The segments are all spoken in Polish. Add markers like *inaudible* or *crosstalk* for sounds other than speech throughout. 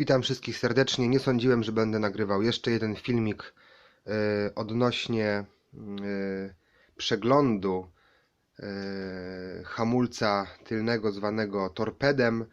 Witam wszystkich serdecznie. Nie sądziłem, że będę nagrywał jeszcze jeden filmik e, odnośnie e, przeglądu e, hamulca tylnego zwanego torpedem.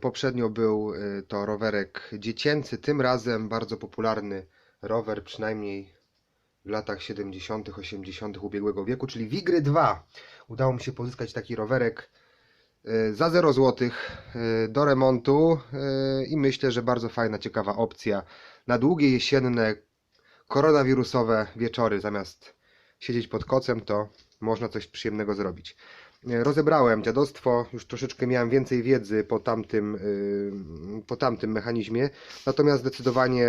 Poprzednio był to rowerek dziecięcy, tym razem bardzo popularny rower, przynajmniej w latach 70., 80. ubiegłego wieku, czyli Wigry 2. Udało mi się pozyskać taki rowerek za 0 zł do remontu e, i myślę, że bardzo fajna, ciekawa opcja na długie jesienne, koronawirusowe wieczory. Zamiast siedzieć pod kocem, to można coś przyjemnego zrobić. E, Rozebrałem dziadostwo, już troszeczkę miałem więcej wiedzy po tamtym, po tamtym mechanizmie, natomiast zdecydowanie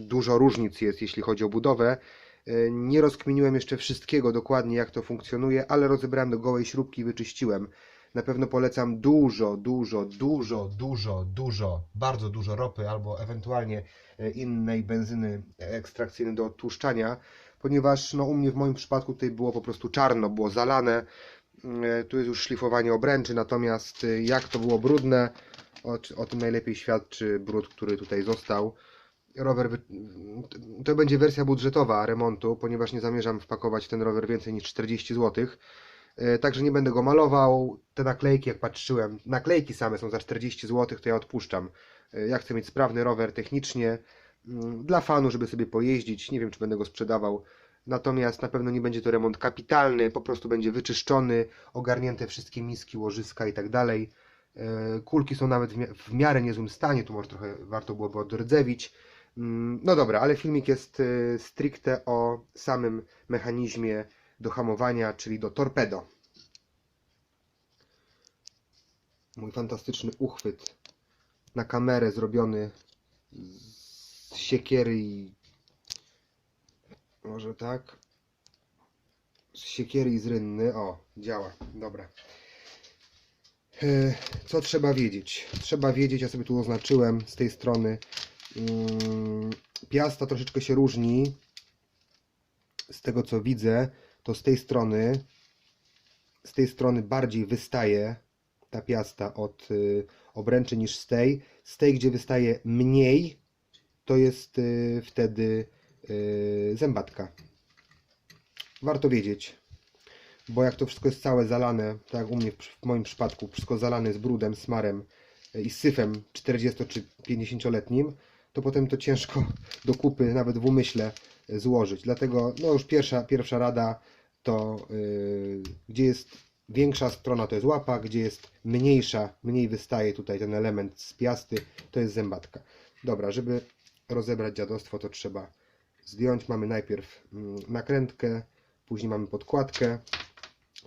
dużo różnic jest, jeśli chodzi o budowę. E, Nie rozkminiłem jeszcze wszystkiego dokładnie, jak to funkcjonuje, ale rozebrałem do gołej śrubki i wyczyściłem. Na pewno polecam dużo, dużo, dużo, dużo, dużo, bardzo dużo ropy albo ewentualnie e, innej benzyny ekstrakcyjnej do odtłuszczania, ponieważ no, u mnie w moim przypadku tutaj było po prostu czarno, było zalane. E, Tu jest już szlifowanie obręczy, natomiast e, jak to było brudne, o, o tym najlepiej świadczy brud, który tutaj został. Rower, to będzie wersja budżetowa remontu, ponieważ nie zamierzam wpakować ten rower więcej niż 40 zł. E, Także nie będę go malował. Te naklejki, jak patrzyłem, naklejki same są za 40 zł, to ja odpuszczam. E, Ja chcę mieć sprawny rower technicznie, mm, dla fanu, żeby sobie pojeździć. Nie wiem, czy będę go sprzedawał. Natomiast na pewno nie będzie to remont kapitalny, po prostu będzie wyczyszczony, ogarnięte wszystkie miski, łożyska i tak dalej. E, Kulki są nawet w mia- w miarę niezłym stanie, tu może trochę warto byłoby odrdzewić. Mm, No dobra, ale filmik jest stricte o samym mechanizmie do hamowania, czyli do torpedo. Mój fantastyczny uchwyt na kamerę zrobiony z siekiery i może tak z siekiery i z rynny. O, działa. Dobra. E, Co trzeba wiedzieć? Trzeba wiedzieć, ja sobie tu oznaczyłem z tej strony. mm, Piasta troszeczkę się różni. Z tego co widzę, to z tej strony z tej strony bardziej wystaje ta piasta od y, obręczy niż z tej. Z tej, gdzie wystaje mniej, to jest y, wtedy y, zębatka. Warto wiedzieć, bo jak to wszystko jest całe zalane, tak jak u mnie w, moim przypadku, wszystko zalane z brudem, smarem i syfem 40 czy 50-letnim, to potem to ciężko do kupy nawet w umyśle złożyć. Dlatego no już pierwsza, pierwsza rada to y, gdzie jest większa strona to jest łapa, gdzie jest mniejsza, mniej wystaje tutaj ten element z piasty, to jest zębatka. Dobra, żeby rozebrać dziadostwo to trzeba zdjąć. Mamy najpierw mm, nakrętkę, później mamy podkładkę.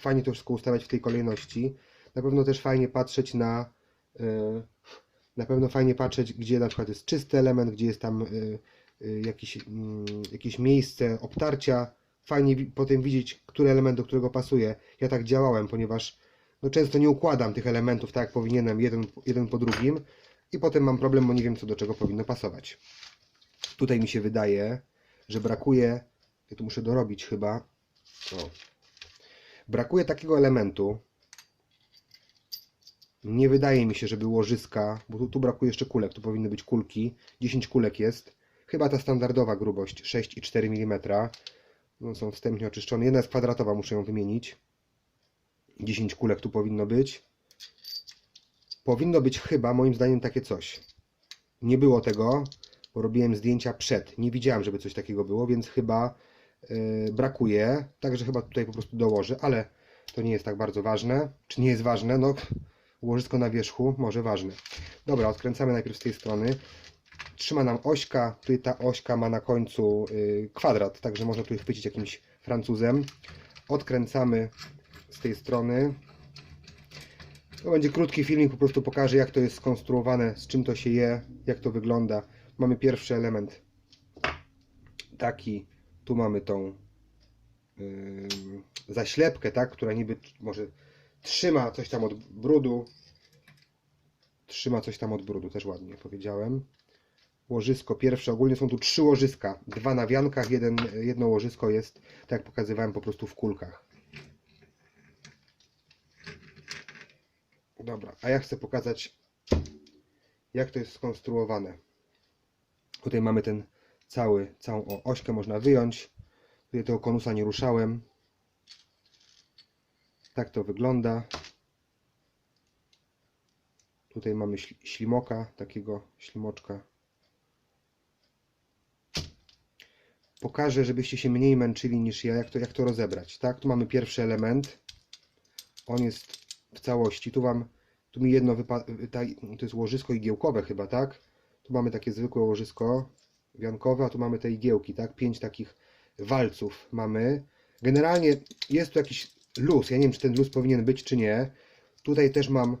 Fajnie to wszystko ustawiać w tej kolejności. Na pewno też fajnie patrzeć na y, na pewno fajnie patrzeć, gdzie na przykład jest czysty element, gdzie jest tam y, y, jakiś, mm, jakieś miejsce obtarcia. Fajnie potem widzieć, który element do którego pasuje. Ja tak działałem, ponieważ no, często nie układam tych elementów tak jak powinienem, jeden, jeden po drugim i potem mam problem, bo nie wiem, co do czego powinno pasować. Tutaj mi się wydaje, że brakuje, ja tu muszę dorobić chyba, o. brakuje takiego elementu, nie wydaje mi się, żeby łożyska, bo tu, tu brakuje jeszcze kulek, tu powinny być kulki. 10 kulek jest. Chyba ta standardowa grubość 6,4 mm. No, są wstępnie oczyszczone. Jedna jest kwadratowa, muszę ją wymienić. 10 kulek tu powinno być. Powinno być chyba, moim zdaniem, takie coś. Nie było tego, bo robiłem zdjęcia przed. Nie widziałem, żeby coś takiego było, więc chyba yy, brakuje. Także chyba tutaj po prostu dołożę, ale to nie jest tak bardzo ważne. Czy nie jest ważne? No, łożysko na wierzchu, może ważne. Dobra, odkręcamy najpierw z tej strony. Trzyma nam ośka, tutaj ta ośka ma na końcu y, kwadrat, także można tutaj chwycić jakimś francuzem. Odkręcamy z tej strony. To będzie krótki filmik, po prostu pokażę jak to jest skonstruowane, z czym to się je, jak to wygląda. Mamy pierwszy element taki, tu mamy tą yy, zaślepkę, tak, która niby może trzyma coś tam od brudu. Trzyma coś tam od brudu, też ładnie powiedziałem. Łożysko pierwsze, ogólnie są tu trzy łożyska. Dwa na wiankach, jeden, jedno łożysko jest, tak jak pokazywałem, po prostu w kulkach. Dobra, a ja chcę pokazać, jak to jest skonstruowane. Tutaj mamy ten cały, całą o, ośkę można wyjąć. Tutaj tego konusa nie ruszałem. Tak to wygląda. Tutaj mamy śl- ślimoka, takiego ślimoczka. Pokażę, żebyście się mniej męczyli niż ja, jak to, jak to rozebrać. Tak, tu mamy pierwszy element. On jest w całości. Tu wam, tu mi jedno wypa- ta, to jest łożysko igiełkowe chyba, tak? Tu mamy takie zwykłe łożysko wiankowe, a tu mamy te igiełki, tak? Pięć takich walców mamy. Generalnie jest tu jakiś luz. Ja nie wiem, czy ten luz powinien być, czy nie. Tutaj też mam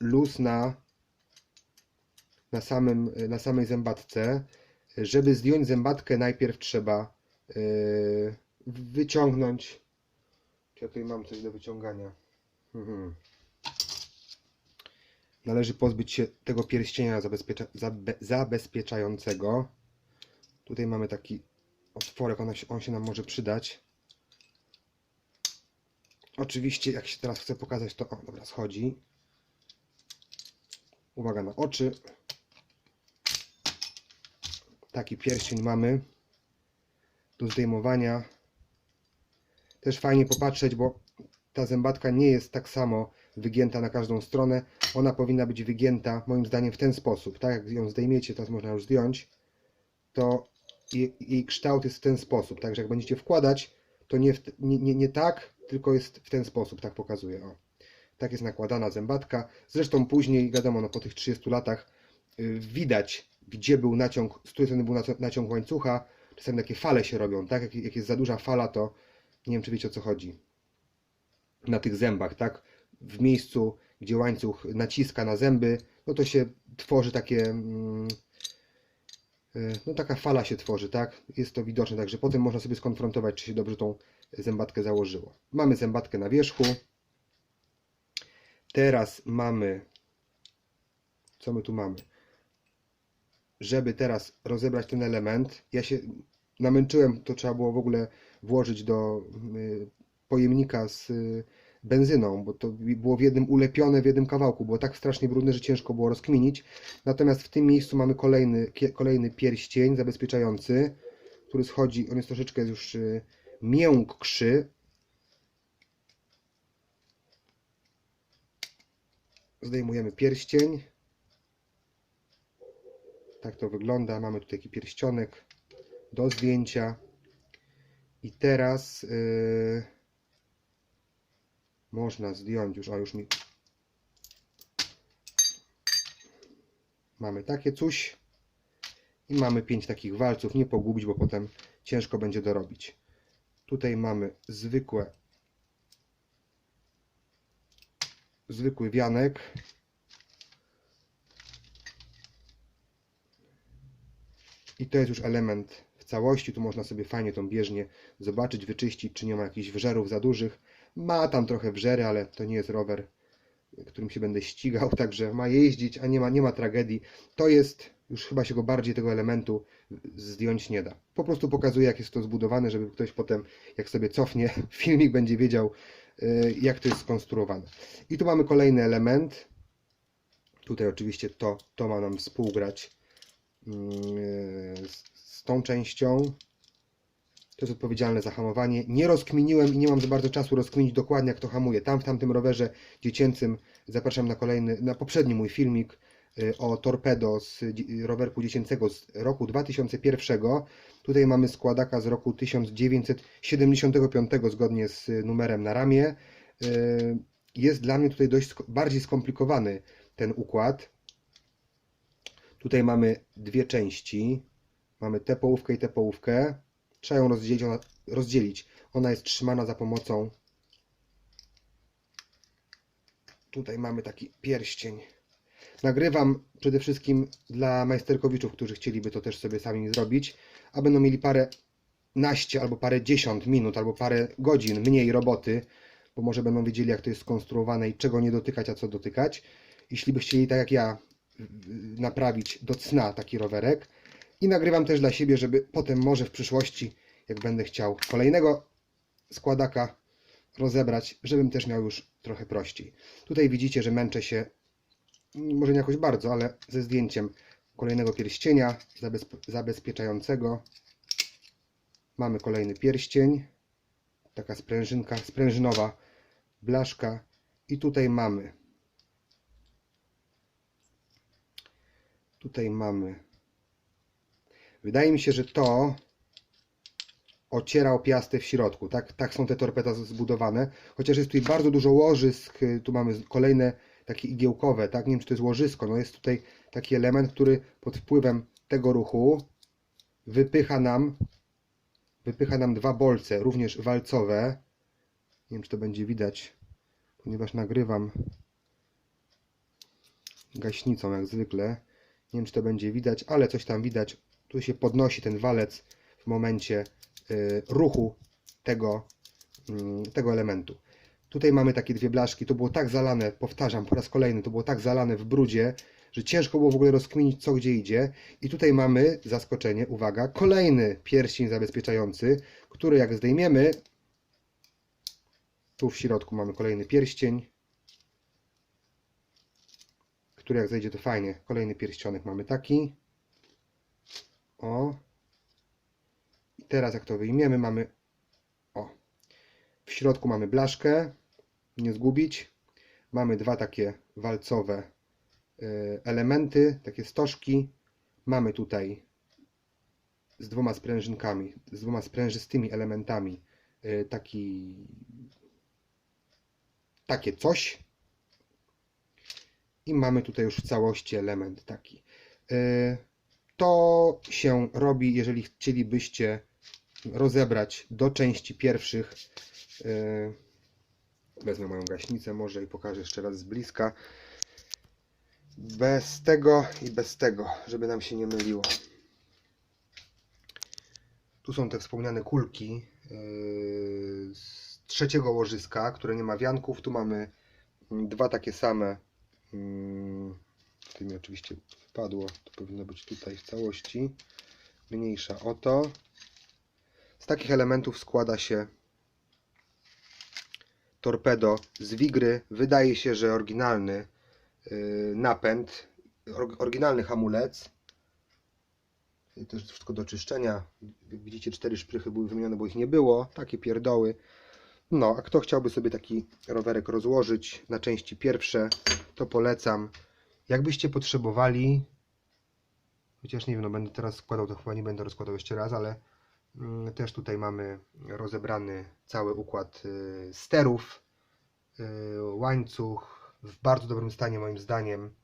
luz na, na, samym, na samej zębatce. Żeby zdjąć zębatkę, najpierw trzeba yy, wyciągnąć. Czy ja tutaj mam coś do wyciągania? Mhm. Należy pozbyć się tego pierścienia zabezpiecza, zabe, zabezpieczającego. Tutaj mamy taki otworek, on się, on się nam może przydać. Oczywiście, jak się teraz chcę pokazać, to o, dobra, schodzi. Uwaga na oczy. Taki pierścień mamy do zdejmowania. Też fajnie popatrzeć, bo ta zębatka nie jest tak samo wygięta na każdą stronę. Ona powinna być wygięta moim zdaniem w ten sposób. Tak jak ją zdejmiecie, teraz można już zdjąć, to jej, jej kształt jest w ten sposób. Także jak będziecie wkładać, to nie, nie, nie, tak, tylko jest w ten sposób, tak pokazuję. O. Tak jest nakładana zębatka. Zresztą później, wiadomo, no, po tych 30 latach yy, widać, gdzie był naciąg, z której strony był nacią- naciąg łańcucha. Czasami takie fale się robią, tak? Jak, jak jest za duża fala, to nie wiem, czy wiecie o co chodzi. Na tych zębach, tak? W miejscu, gdzie łańcuch naciska na zęby, no to się tworzy takie. mm, y, No taka fala się tworzy, tak? Jest to widoczne, także potem można sobie skonfrontować, czy się dobrze tą zębatkę założyło. Mamy zębatkę na wierzchu. Teraz mamy. Co my tu mamy? Żeby teraz rozebrać ten element, ja się namęczyłem, to trzeba było w ogóle włożyć do y, pojemnika z y, benzyną, bo to było w jednym ulepione, w jednym kawałku. Było tak strasznie brudne, że ciężko było rozkminić. Natomiast w tym miejscu mamy kolejny, kolejny pierścień zabezpieczający, który schodzi, on jest troszeczkę już y, miększy. Zdejmujemy pierścień. Tak to wygląda. Mamy tutaj taki pierścionek do zdjęcia. I teraz yy, można zdjąć już, o już mi mamy takie coś i mamy pięć takich walców, nie pogubić, bo potem ciężko będzie dorobić. Tutaj mamy zwykłe zwykły wianek. I to jest już element w całości. Tu można sobie fajnie tą bieżnię zobaczyć, wyczyścić, czy nie ma jakichś wżerów za dużych. Ma tam trochę wżery, ale to nie jest rower, którym się będę ścigał, *laughs* także ma jeździć, a nie ma, nie ma tragedii. To jest, już chyba się go bardziej tego elementu zdjąć nie da. Po prostu pokazuję, jak jest to zbudowane, żeby ktoś potem, jak sobie cofnie *laughs* filmik, będzie wiedział, y, jak to jest skonstruowane. I tu mamy kolejny element. Tutaj oczywiście to, to ma nam współgrać z, z tą częścią. To jest odpowiedzialne za hamowanie. Nie rozkminiłem i nie mam za bardzo czasu rozkminić dokładnie, jak to hamuje. Tam w tamtym rowerze dziecięcym zapraszam na kolejny, na poprzedni mój filmik y, o torpedo z rowerku dziecięcego z roku 2001. Tutaj mamy składaka z roku 1975 zgodnie z numerem na ramię. Jest dla mnie tutaj dość bardziej skomplikowany ten układ. Tutaj mamy dwie części. Mamy tę połówkę i tę połówkę. Trzeba ją rozdzielić. Ona, rozdzielić. Ona jest trzymana za pomocą. Tutaj mamy taki pierścień. Nagrywam przede wszystkim dla majsterkowiczów, którzy chcieliby to też sobie sami zrobić, a będą mieli parę naście albo parę dziesiąt minut, albo parę godzin mniej roboty, bo może będą wiedzieli, jak to jest skonstruowane i czego nie dotykać, a co dotykać. Jeśli by chcieli, tak jak ja, naprawić do cna taki rowerek. I nagrywam też dla siebie, żeby potem może w przyszłości, jak będę chciał kolejnego składaka rozebrać, żebym też miał już trochę prościej. Tutaj widzicie, że męczę się, może nie jakoś bardzo, ale ze zdjęciem kolejnego pierścienia zabezp- zabezpieczającego. Mamy kolejny pierścień, taka sprężynka, sprężynowa blaszka i tutaj mamy tutaj mamy wydaje mi się, że to ociera o piastę w środku, tak, tak są te torpeda zbudowane, chociaż jest tutaj bardzo dużo łożysk, y, tu mamy kolejne takie igiełkowe, tak, nie wiem czy to jest łożysko, no jest tutaj taki element, który pod wpływem tego ruchu wypycha nam wypycha nam dwa bolce, również walcowe. Nie wiem, czy to będzie widać, ponieważ nagrywam gaśnicą jak zwykle. Nie wiem, czy to będzie widać, ale coś tam widać. Tu się podnosi ten walec w momencie y, ruchu tego, mm, tego elementu. Tutaj mamy takie dwie blaszki. To było tak zalane, powtarzam po raz kolejny, to było tak zalane w brudzie, że ciężko było w ogóle rozkminić, co gdzie idzie. I tutaj mamy, zaskoczenie, uwaga, kolejny pierścień zabezpieczający, który jak zdejmiemy, tu w środku mamy kolejny pierścień, który jak zejdzie to fajnie, kolejny pierścionek mamy taki. O. I teraz jak to wyjmiemy, mamy o. W środku mamy blaszkę, nie zgubić. Mamy dwa takie walcowe y, elementy, takie stożki. Mamy tutaj z dwoma sprężynkami, z dwoma sprężystymi elementami y, taki takie coś. I mamy tutaj już w całości element taki. Y, To się robi, jeżeli chcielibyście rozebrać do części pierwszych. y, Wezmę moją gaśnicę może i pokażę jeszcze raz z bliska. Bez tego i bez tego, żeby nam się nie myliło. Tu są te wspomniane kulki yy, z trzeciego łożyska, które nie ma wianków. Tu mamy dwa takie same. Mm, To mi oczywiście wpadło. To powinno być tutaj w całości. Mniejsza o to. Z takich elementów składa się torpedo z Wigry. Wydaje się, że oryginalny yy, napęd, or- oryginalny hamulec. To jest wszystko do czyszczenia. Widzicie, cztery szprychy były wymienione, bo ich nie było. Takie pierdoły. No, a kto chciałby sobie taki rowerek rozłożyć na części pierwsze, to polecam. Jakbyście potrzebowali, chociaż nie wiem, no będę teraz składał, to chyba nie będę rozkładał jeszcze raz, ale mm, też tutaj mamy rozebrany cały układ y, sterów, y, łańcuch w bardzo dobrym stanie moim zdaniem.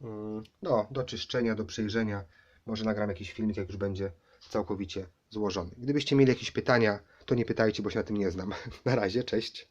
Mm, No, do czyszczenia, do przejrzenia. Może nagram jakiś filmik, jak już będzie całkowicie złożony. Gdybyście mieli jakieś pytania, to nie pytajcie, bo się na tym nie znam. *laughs* Na razie, cześć.